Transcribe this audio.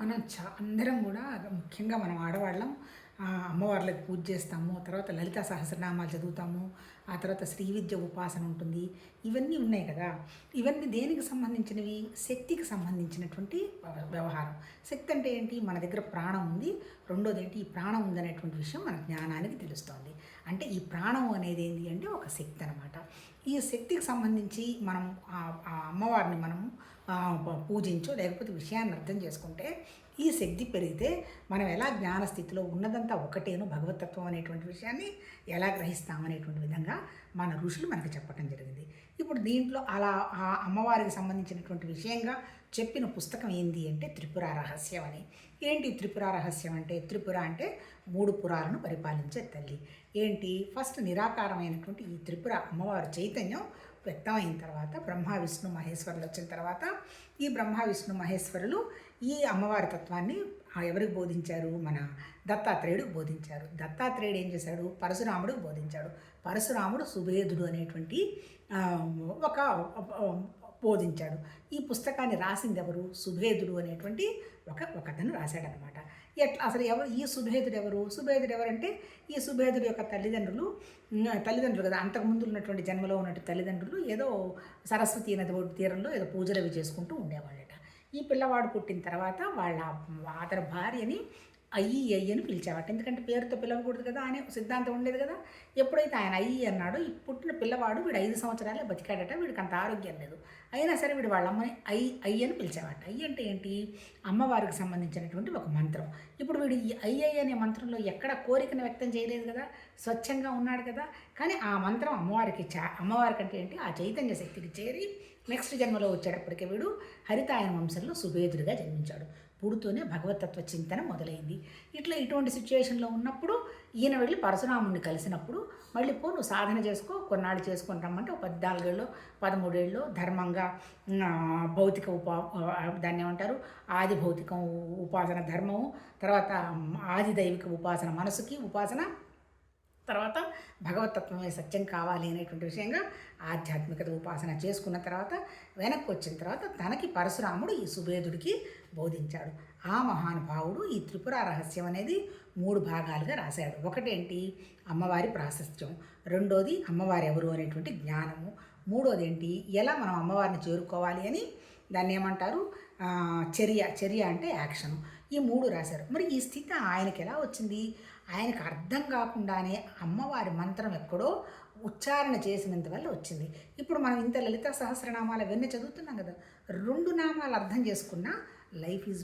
మనం చా అందరం కూడా ముఖ్యంగా మనం ఆడవాళ్ళం. అమ్మవార్లకు పూజ చేస్తాము తర్వాత లలిత సహస్రనామాలు చదువుతాము ఆ తర్వాత శ్రీ విద్య ఉపాసన ఉంటుంది. ఇవన్నీ ఉన్నాయి కదా. ఇవన్నీ దేనికి సంబంధించినవి? శక్తికి సంబంధించినటువంటి వ్యవహారం. శక్తి అంటే ఏంటి? మన దగ్గర ప్రాణం ఉంది. రెండోది ఏంటి? ఈ ప్రాణం ఉందనేటువంటి విషయం మన జ్ఞానానికి తెలుస్తోంది. అంటే ఈ ప్రాణం అనేది ఏంటి అంటే ఒక శక్తి అనమాట ఈ శక్తికి సంబంధించి మనం ఆ- అమ్మవారిని మనం పూజించో లేకపోతే విషయాన్ని అర్థం చేసుకుంటే ఈ శక్తి పెరిగితే మనం ఎలా జ్ఞాన స్థితిలో ఉన్నదంతా ఒకటేను భగవతత్వం అనేటువంటి విషయాన్ని ఎలా గ్రహిస్తామనేటువంటి విధంగా మన ఋషులు మనకు చెప్పడం జరిగింది. ఇప్పుడు దీంట్లో అలా ఆ అమ్మవారికి సంబంధించినటువంటి విషయంగా చెప్పిన పుస్తకం ఏంది అంటే త్రిపుర రహస్యం అని. ఏంటి త్రిపుర రహస్యం అంటే? త్రిపుర అంటే మూడు పురాలను పరిపాలించే తల్లి. ఏంటి? ఫస్ట్ నిరాకారమైనటువంటి ఈ త్రిపుర అమ్మవారి చైతన్యం వ్యక్తమైన తర్వాత బ్రహ్మ విష్ణు మహేశ్వరులు వచ్చిన తర్వాత ఈ బ్రహ్మ విష్ణు మహేశ్వరులు ఈ అమ్మవారి తత్వాన్ని ఎవరికి బోధించారు? మన దత్తాత్రేయుడికి బోధించారు. దత్తాత్రేయుడు ఏం చేశాడు? పరశురాముడికి బోధించాడు. పరశురాముడు సుభేదుడు అనేటువంటి ఒక బోధించాడు. ఈ పుస్తకాన్ని రాసింది ఎవరు? సుభేదుడు అనేటువంటి ఒక ఒకతను రాశాడనమాట. ఎట్లా అసలు ఎవరు ఈ సుభేదుడు ఎవరు? సుభేదుడు ఎవరంటే ఈ సుభేదుడు యొక్క తల్లిదండ్రులు తల్లిదండ్రులు కదా అంతకుముందు ఉన్నటువంటి జన్మలో ఉన్నటువంటి తల్లిదండ్రులు ఏదో సరస్వతి నది ఒడ్డు తీరంలో ఏదో పూజలు అవి చేసుకుంటూ ఉండేవాళ్ళట. ఈ పిల్లవాడు పుట్టిన తర్వాత వాళ్ళ అతని భార్యని అయ్యి అయ్యి అని పిలిచేవాట ఎందుకంటే పేరుతో పిలవకూడదు కదా అనే సిద్ధాంతం ఉండేది కదా. ఎప్పుడైతే ఆయన అయ్యి అన్నాడో ఈ పుట్టిన పిల్లవాడు వీడు ఐదు సంవత్సరాలే బతికాడట వీడికి అంత ఆరోగ్యం లేదు. అయినా సరే వీడు వాళ్ళ అమ్మని అయ్యి అయ్యి అని పిలిచేవాట అయ్యి అంటే ఏంటి? అమ్మవారికి సంబంధించినటువంటి ఒక మంత్రం. ఇప్పుడు వీడు ఈ అయ్యి అయ్యి అనే మంత్రంలో ఎక్కడ కోరికను వ్యక్తం చేయలేదు కదా స్వచ్ఛంగా ఉన్నాడు కదా. కానీ ఆ మంత్రం అమ్మవారికి చా అమ్మవారికి అంటే ఏంటి? ఆ చైతన్య శక్తికి చేరి నెక్స్ట్ జన్మలో వచ్చేటప్పటికి వీడు హరితాయన వంశంలో సుభేదుడిగా జన్మించాడు. పుడుతూనే భగవతత్వ చింతన మొదలైంది. ఇట్లా ఇటువంటి సిచ్యువేషన్లో ఉన్నప్పుడు ఈయన వెళ్ళి పరశురాముడిని కలిసినప్పుడు మళ్ళీ పో నువ్వు సాధన చేసుకో కొన్నాళ్ళు చేసుకొని రమ్మంటే ఒక పద్నాలుగేళ్ళు పదమూడేళ్ళు ధర్మంగా భౌతిక ఉపా దాన్ని ఏమంటారు? ఆది భౌతికం ఉపాసన ధర్మము తర్వాత ఆది దైవిక ఉపాసన మనసుకి ఉపాసన భగవతత్వమే సత్యం కావాలి అనేటువంటి విషయంగా ఆధ్యాత్మికత ఉపాసన చేసుకున్న తర్వాత వెనక్కి వచ్చిన తర్వాత తనకి పరశురాముడు ఈ సుభేదుడికి బోధించాడు. ఆ మహానుభావుడు ఈ త్రిపుర రహస్యం అనేది మూడు భాగాలుగా రాశాడు. ఒకటేంటి? అమ్మవారి ప్రాశస్త్యం. రెండోది అమ్మవారు ఎవరు అనేటువంటి జ్ఞానము. మూడోది ఏంటి ఎలా మనం అమ్మవారిని చేరుకోవాలి అని దాన్ని ఏమంటారు? చర్య. చర్య అంటే యాక్షన్. ఈ మూడు రాశారు. మరి ఈ స్థితి ఆయనకి ఎలా వచ్చింది? ఆయనకు అర్థం కాకుండానే అమ్మవారి మంత్రం ఎక్కడో ఉచ్చారణ చేసినంత వల్ల వచ్చింది. ఇప్పుడు మనం ఇంత లలిత సహస్రనామాలు అవన్నీ చదువుతున్నాం కదా రెండు నామాలు అర్థం చేసుకున్నా లైఫ్ ఈజ్